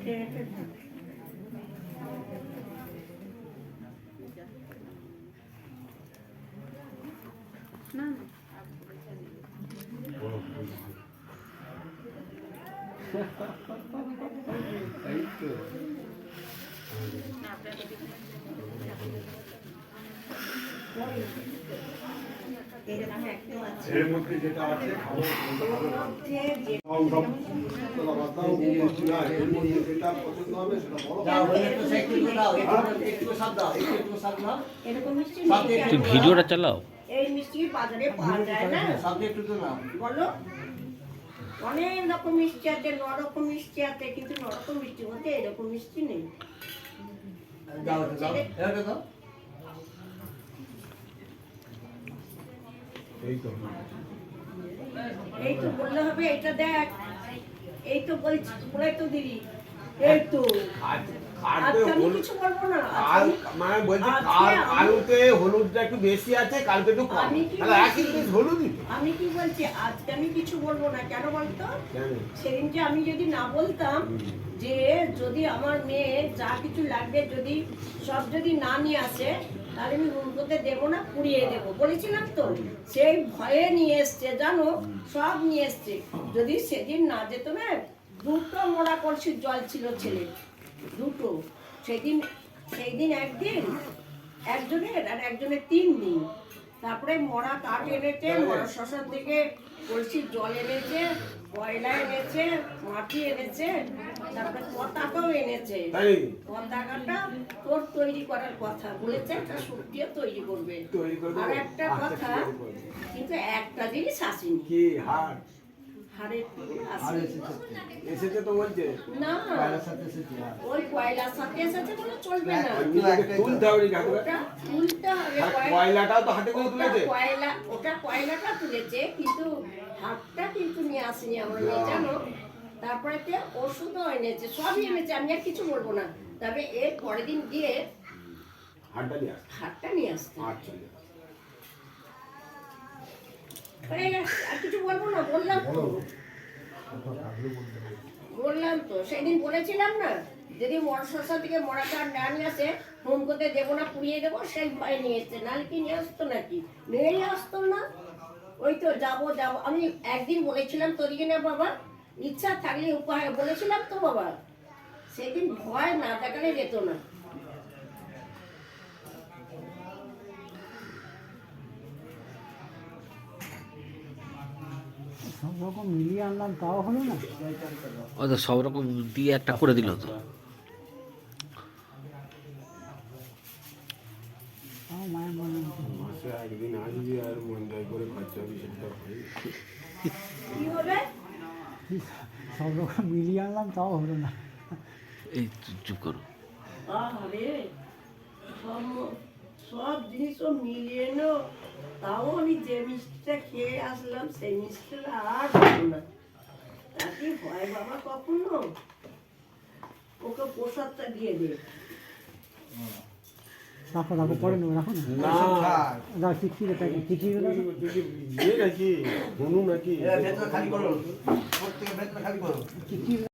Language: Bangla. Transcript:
কেটে রেখে দাও। না না এই তো এরকম একটা আছে এর মধ্যে যেটা আছে মধ্যে মধ্যে? ভিডিওটা চালাও এই মিষ্টি বাজারে পাওয়া যায় না সব একটু তো নাও বলো। অনেক রকম মিষ্টি আছে নরকম মিষ্টি আছে কিন্তু নরকম মিষ্টি বলতে এরকম মিষ্টি নেই। দাও দাও দাও। এই তো এই তো বললে হবে এটা দেখ। এই তো বলছি বলে তো দিদি এই তো। আজকে আমি কিছু বলব না। কাল আজকে মানে বলছি আজকে কাল আমি- কালুতে হলুদটা একটু বেশি আছে কালকে একটু কম। আমি কি তাহলে একই বলছি? জিনিস হলুদই তো। আমি কি বলছি? আজকে আমি কিছু বলব না। কেন বলতো? সেদিনকে আমি যদি না বলতাম যে যদি আমার মেয়ে যা কিছু লাগবে যদি সব যদি না নিয়ে আসে তাহলে আমি রুম দেবো না পুড়িয়ে দেবো। বলেছিলাম তো? সেই ভয়ে নিয়ে এসছে জানো? সব নিয়ে এসছে। যদি সেদিন না যেত না দুটো মোড়া কলসির জল ছিল ছেলে দুটো সেদিন সেই দিন একদিন একজনের আর একজনের তিন দিন। তারপরে মরা কাঠ এনেছে মরা শশার থেকে কলসির জল এনেছে কয়লা এনেছে মাটি এনেছে তারপরে পতাকাও এনেছে। পতাকাটা তোর তৈরি করার কথা। বলেছে একটা সত্যিও তৈরি করবে। আর একটা আচ্ছা, কথা। কিন্তু একটা জিনিস আসেনি। এসেছে। এসেছে। তো বলছে না। বাইরের সাথে এসেছে ওই কয়লার সাথে এসেছে বলে চলবে না। তুলতে হবে তুলতে হবে। কয়লা- কয়লাটাও তো হাতে করে ওটা তুলেছে কয়লা ওটা কয়লাটা তুলেছে কিন্তু হাতটা কিন্তু নিয়ে আসেনি আমরা মেয়ে জানো? তারপরে তে ওষুধও এনেছে সবই এনেছে আমি আর কিছু বলব না। তবে এর পরের দিন গিয়ে হাতটা নিয়ে আসতে। নিয়ে আচ্ছা হয়ে কিছু বলব না? বললাম তো। বললাম তো। সেদিন বলেছিলাম না যদি মরশসা থেকে মরাটা না নিয়ে আসে ফোন করতে দেবো না পুড়িয়ে দেবো সেই ভয় নিয়ে এসছে। নাহলে কি নিয়ে আসতো নাকি? নিয়েই আসতো না? ওই তো যাব যাব। আমি একদিন বলেছিলাম তোদিকে না বাবা ইচ্ছা থাকলে উপায় বলেছিলাম তো বাবা। সেদিন ভয় না দেখালে যেত না। সব রকম মিলিয়ে আনলাম তাও হলো না। ও তো সব রকম দিয়ে একটা করে দিল তো। সব রকম মিলিয়ে আনলাম তাও হলো না। এই চুপ চুপ করো। সব সব জিনিস মিলিয়ে নো তাও আমি যে মিষ্টিটা খেয়ে আসলাম সেই মিষ্টিটা আর হলো না। তাকে হয় বাবা কখনো? ওকে প্রসাদটা দিয়ে দে। রাখো রাখো পরে নেব রাখো না। না। তাকে চিঠি তুই নাকি? নাকি? খালি করো। প্রত্যেকে খালি করো।